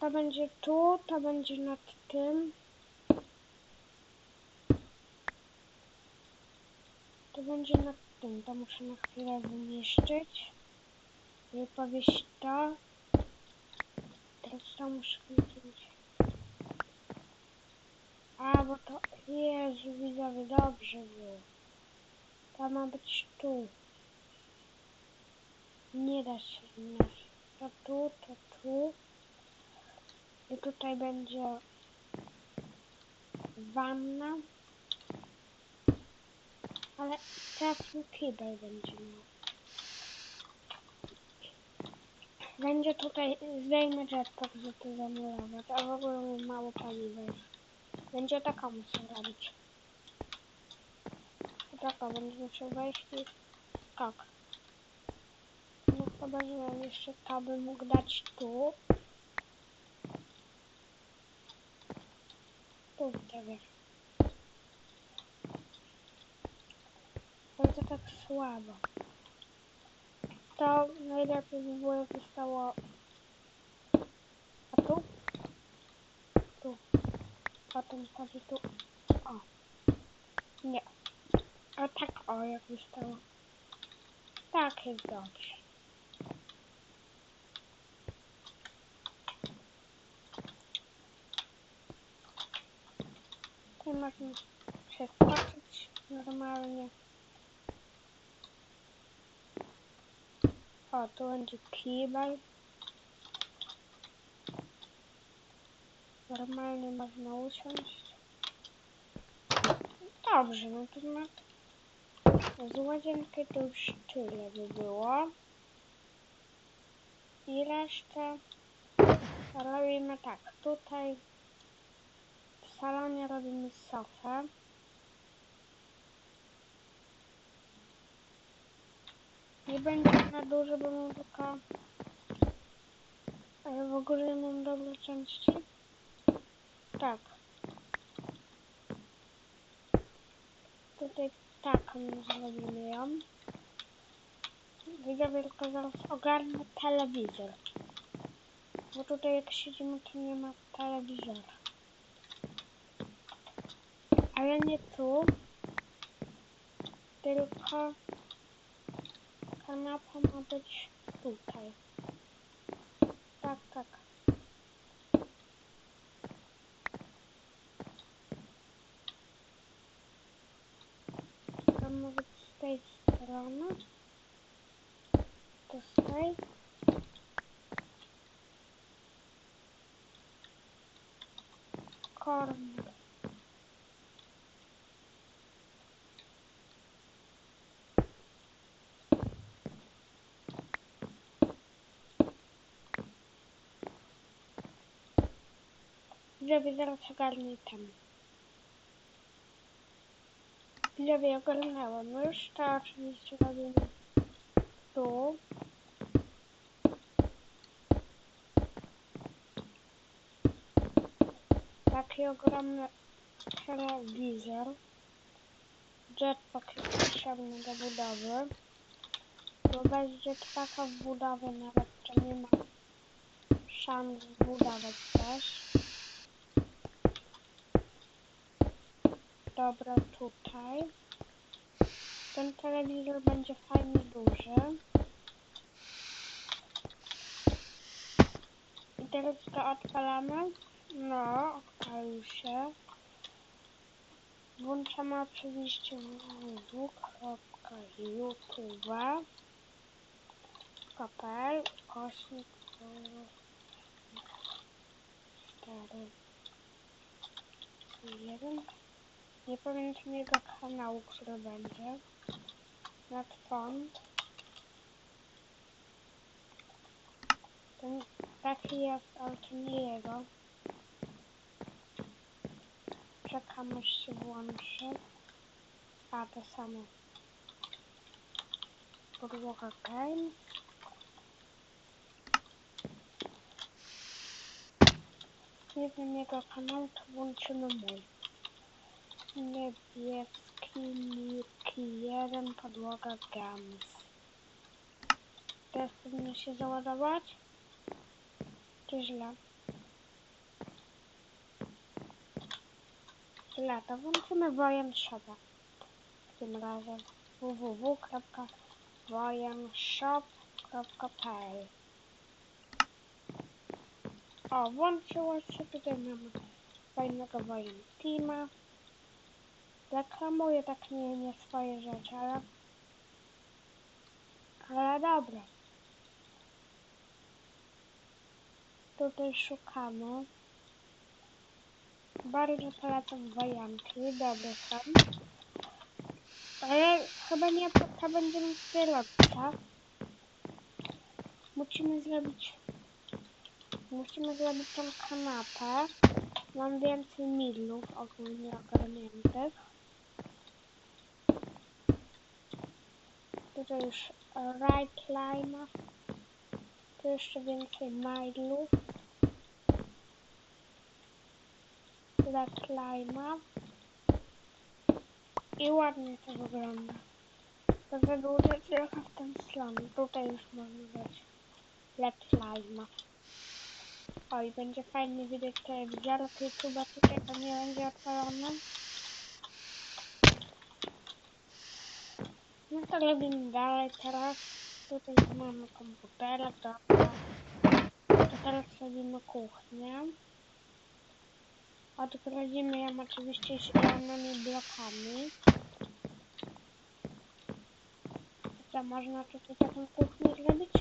To będzie tu, to będzie nad tym. To będzie nad tym. To muszę na chwilę wyniszczyć. I powieść to. Teraz to muszę wyciąć. A, bo to... Jezu, widzowie, dobrze było. To ma być tu. Nie da się inaczej. To tu, to tu. I tutaj będzie wanna. Ale teraz kibel będzie miał. Będzie tutaj, zdejmę jetpack, żeby to zamurować, a w ogóle mało paliwa. Będzie taka muszę robić. Taka, będzie musiał wejść i skak. No chyba, że jeszcze to bym mógł dać tu. Tu sobie. Ale tak słabo. To najlepiej by było jakby stało... A tu? Tu. Potem stawi tu. O. Nie. A tak o jakby stało. Tak jest dobrze. Tu można przeskoczyć normalnie. O, tu będzie kibel. Normalnie można usiąść. Dobrze, no to na z łazienki to już tyle by było. I resztę robimy tak. Tutaj salonie robimy sofę. Nie będzie na dużo, bo mam tylko... Ale w ogóle mam dobre części. Tak. Tutaj taką zrobimy ją. Widzowie tylko zaraz ogarnę telewizor. Bo tutaj jak siedzimy to nie ma telewizora. Ale nie tu. Tylko kanapa ma być tutaj. Tak, tak. To ma być z tej strony. To z tej. Korner. Widzowie, zaraz ogarnę tam. Widzowie, ogarnęłam już. To oczywiście robimy tu. Taki ogromny telewizor. Jetpack jest potrzebny do budowy. Bo bez jetpacka w budowie nawet to nie ma szans zbudować też. Dobra, tutaj. Ten telewizor będzie fajnie duży. I teraz to odpalamy. No, odpalił się. Włączamy oczywiście www.youtube Kopel, kośnik, cztery, jeden. Nie pamiętam jego kanału, który będzie. Nad font. Ten taki jest, ale to nie jego. Czekam aż się włączy. A, to samo. Podłoga game. Nie wiem jego kanał, to włączymy mój. Niebieski jeden podłoga Gams. Teraz powinno się załadować. Czy źle? Źle, to włączymy wojem shop'a. Tym razem www.wojemshop.pl O, włączyło się tutaj mamy fajnego wojem teama. Reklamuje tak nie, nie swoje rzeczy, ale... Ale dobra. Tutaj szukamy. Bardzo polecam wojanki, dobre są. Ale chyba nie to będziemy robić? Musimy zrobić... Musimy zrobić tą kanapę. Mam więcej milów ogólnie ogarniętych. Tutaj już right line. Tu jeszcze więcej milów. Left line. I ładnie to wygląda. To wydłużę trochę w ten stronę. Tutaj już mamy dać left line. O i będzie fajnie widać te widziarki YouTube'a tutaj to nie będzie odpalone. No to robimy dalej teraz. Tutaj mamy komputerek, dobra. To teraz robimy kuchnię. Odgrodzimy ją oczywiście zielonymi blokami. Co można tutaj taką kuchnię zrobić?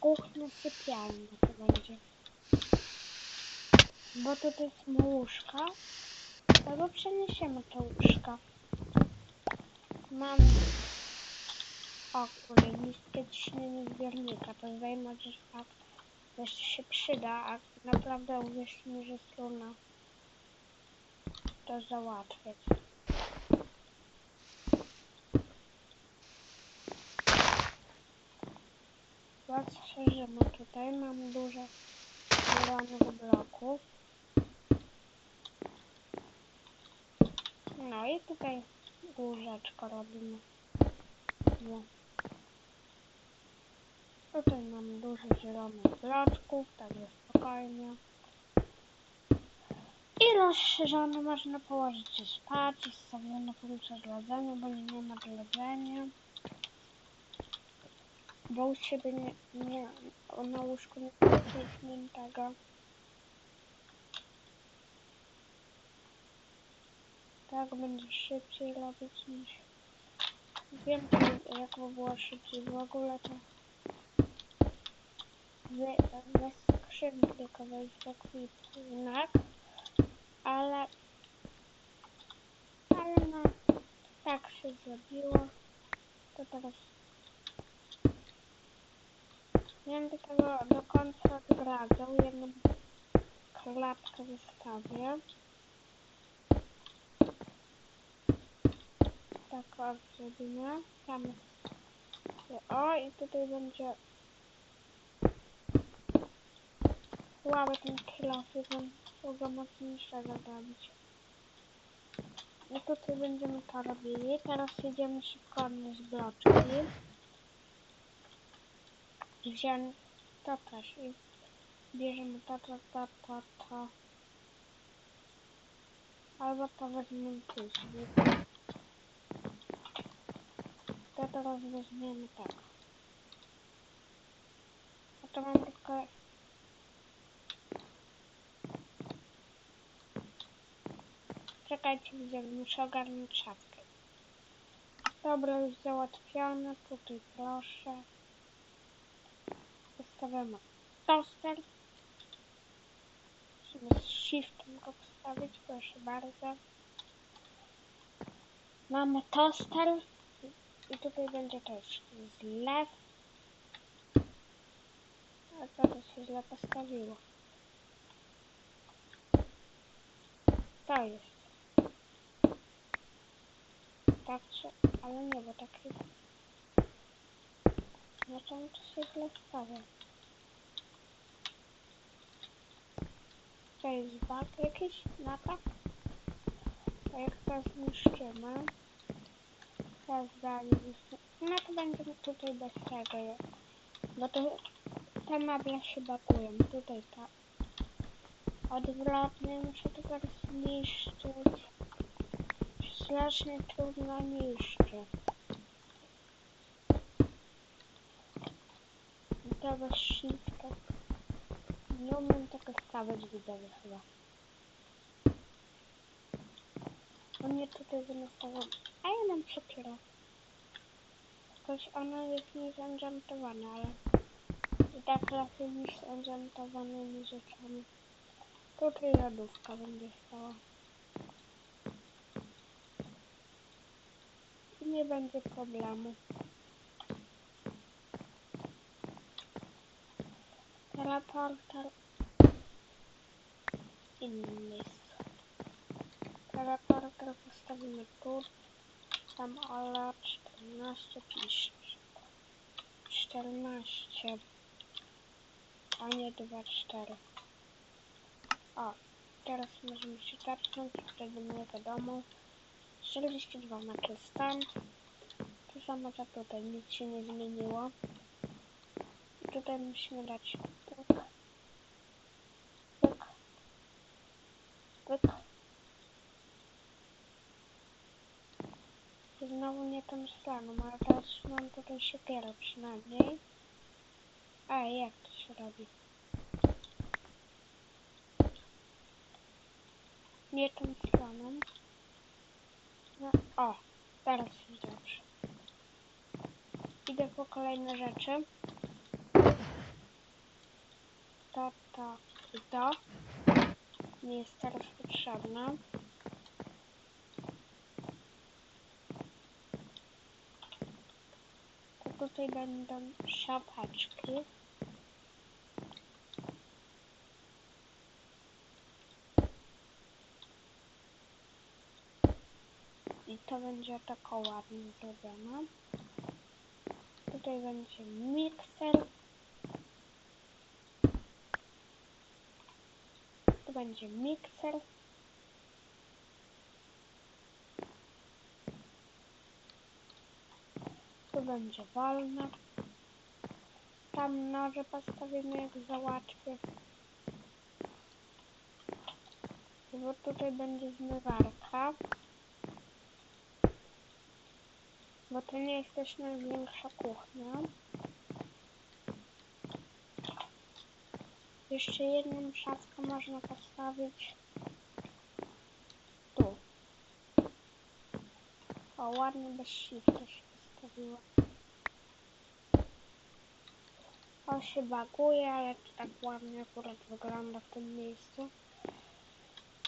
Kuchnia sypialna to będzie. Bo tutaj są łóżka. Albo przeniesiemy te łóżka. Mamy o kurde, niskie ciśnienie zbiornika. To zdajemy, że fakt jeszcze się przyda, a naprawdę uwierzcie mi, że struna to załatwiać. Rozszerzymy tutaj, mam dużo zielonych bloków. No i tutaj łóżeczko robimy. No. Tutaj mam dużo zielonych bloczków, także spokojnie. I rozszerzony można położyć się spać, jest stawione funkcja zladzenia, bo nie, nie ma zladzenia. Bo u siebie nie, nie na łóżku nie ma klikniętego. Tak będzie szybciej robić niż wiem jak by było szybciej w ogóle to wy, we skrzynki tylko wejść ekwipunek ale ale no tak się zrobiło. To teraz nie będę tego do końca zdradzał jedną klapkę wystawię tak zrobimy tam o i tutaj będzie słaby ten kilof, jeden go mocniejszego zrobić. I tutaj będziemy to robili. Teraz jedziemy szybko odnieść bloczki. I wziąłem to też. I bierzemy to, to, to, to, to. Albo to weźmiemy później. To teraz weźmiemy tak. A to mam tylko Czekajcie, widzę, muszę ogarnąć szafkę. Dobra, już załatwione. Tutaj proszę. Zostawiamy toster. Musimy z shiftem go postawić, proszę bardzo. Mamy toster. I tutaj będzie też zlew. A to się źle postawiło. To jest. Tak, czy... ale nie, bo tak jest. Znaczy, to się źle stawia. To jest bug jakiś? Natak? A jak to zniszczymy? Dalej No to będziemy tutaj bez tego. Bo to te meble się bagują. Tutaj ta. odwrotny, muszę to teraz zniszczyć. Strasznie trudno niszczy. To bez shifta. Nie umiem tego stawiać widzowie chyba. On mnie tutaj wynastawiał. A ja mam przepiera. Jakoś ono jest niezenchantowane, ale i tak lepiej niż z enchantowanymi rzeczami. Tutaj lodówka będzie stała. I nie będzie problemu. Teleporter inny jest. Teleporter postawimy tu. Tam ale 14 pisze. 14. A nie 2, 4. O, teraz możemy się zacząć do mojego domu. 42 metry stąd. To samo co tutaj, nic się nie zmieniło. I tutaj musimy dać pyk, pyk, pyk. I znowu nie tą stroną, ale teraz mam tutaj siekierę przynajmniej. A jak to się robi? Nie tą stroną. No, o, teraz jest dobrze. Idę po kolejne rzeczy. To, to i to. Mi jest teraz potrzebne. Tutaj będą szapeczki. I to będzie tako ładnie zrobione. Tutaj będzie mikser. Tu będzie mikser. Będzie wolne. Tam noże postawimy jak załatwię. Bo tutaj będzie zmywarka. Bo to nie jest też największa kuchnia. Jeszcze jedną szafkę można postawić tu. O, ładnie bez się postawiła. O, się baguje, ale to tak ładnie akurat wygląda w tym miejscu.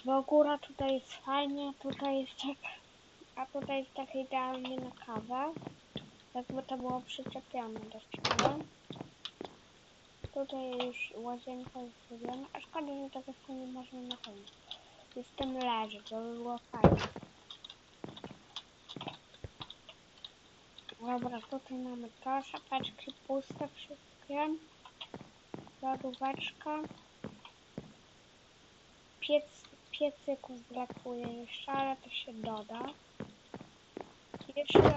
Bo góra tutaj jest fajnie, tutaj jest tak a tutaj jest tak idealnie na kawę. Jakby to było przyczepione do ściany. Tutaj już łazienka jest zrobiona. A szkoda, że tego nie można nachodzić. Jestem leży, to by było fajnie. Dobra, tutaj mamy to, szapeczki puste wszystkie. Lodóweczka. Piec, piecyków brakuje jeszcze, ale to się doda. Jeszcze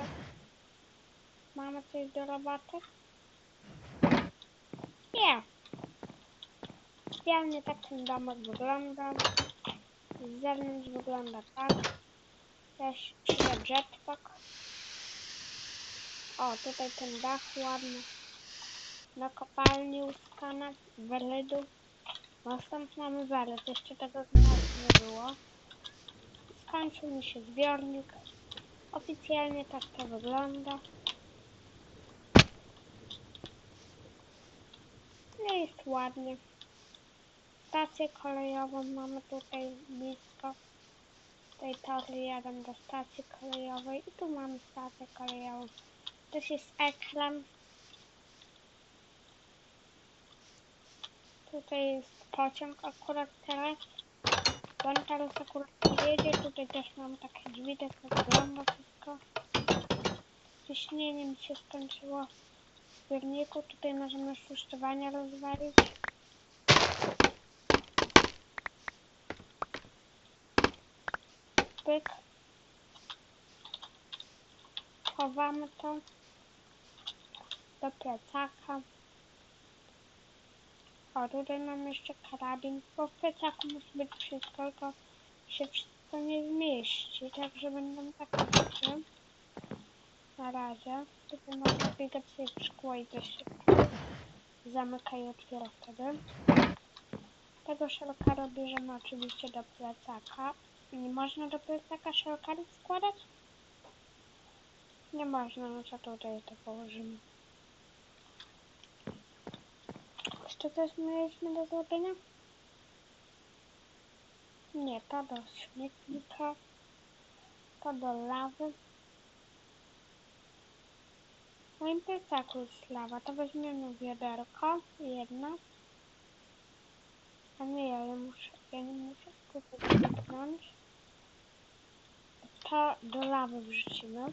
mamy coś do roboty? Nie. Specjalnie tak ten domek wygląda. Z zewnątrz wygląda tak. Też przyda jetpack. O, tutaj ten dach ładny. Na kopalni uskana, werydu. Następnie mamy weryd, jeszcze tego nie było. Skończył mi się zbiornik. Oficjalnie tak to wygląda. No jest ładnie. Stację kolejową mamy tutaj blisko. Tej tory jadę do stacji kolejowej i tu mamy stację kolejową. Też jest ekran. Tutaj jest pociąg akurat teraz. On teraz akurat jedzie, tutaj też mam takie drzwi, tak wygląda wszystko. Ciśnienie mi się skończyło w zbiorniku, tutaj możemy spuszczowania rozwalić. Pyk. Chowamy to do plecaka. O, tutaj mam jeszcze karabin, bo w plecaku musi być wszystko, tylko się wszystko nie zmieści, także będą takie rzeczy. Na razie. Tutaj można klikać sobie szkło i to się zamyka i otwiera wtedy. Tego szelkara bierzemy oczywiście do plecaka. Nie można do plecaka szelkary składać? Nie można, no to tutaj to położymy. Jeszcze coś mieliśmy do zrobienia? Nie, to do śmietnika. To do lawy. W moim plecaku jest lawa. To weźmiemy wiaderko. Jedno. A nie, ja, je muszę, ja nie muszę tutaj kliknąć. To do lawy wrzucimy.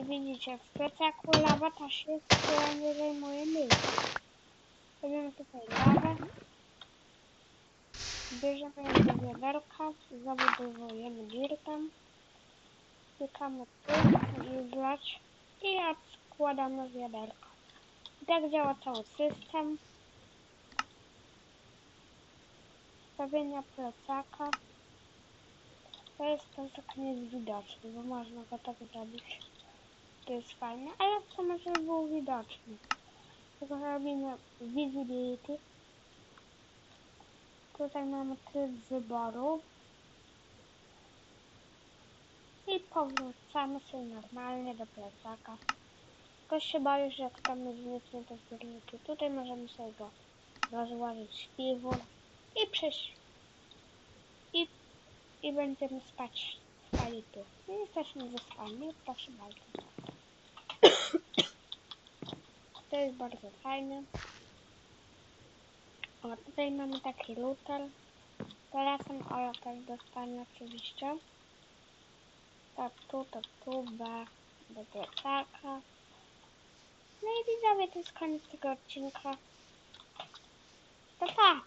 I widzicie, w plecaku lawa też jest, która nie zajmuje miejsca. Robimy tutaj lawę. Bierzemy ją do wiaderka, zabudowujemy dirtem. Klikamy tu, żeby wlać i odkładamy wiaderko. I tak działa cały system. Stawienia plecaka. To jest plecak niewidoczny, bo można go tak zrobić. To jest fajne, ale chcemy, żeby był widoczny. Robimy visibility. Tutaj mamy tryb wyboru. I powrócamy sobie normalnie do plecaka. Tylko się boję, że jak tam zniknie te zbiorniki, tutaj możemy sobie go rozłożyć w śpiwór i przejść. I, I będziemy spać spali tu. I jesteśmy wyspani, proszę bardzo. To jest bardzo fajne. O, tutaj mamy taki luter. Telefon Ola też dostanie oczywiście. Tak, tu, to tu, B, do plecaka. No i widzowie, to jest koniec tego odcinka. Pa, pa!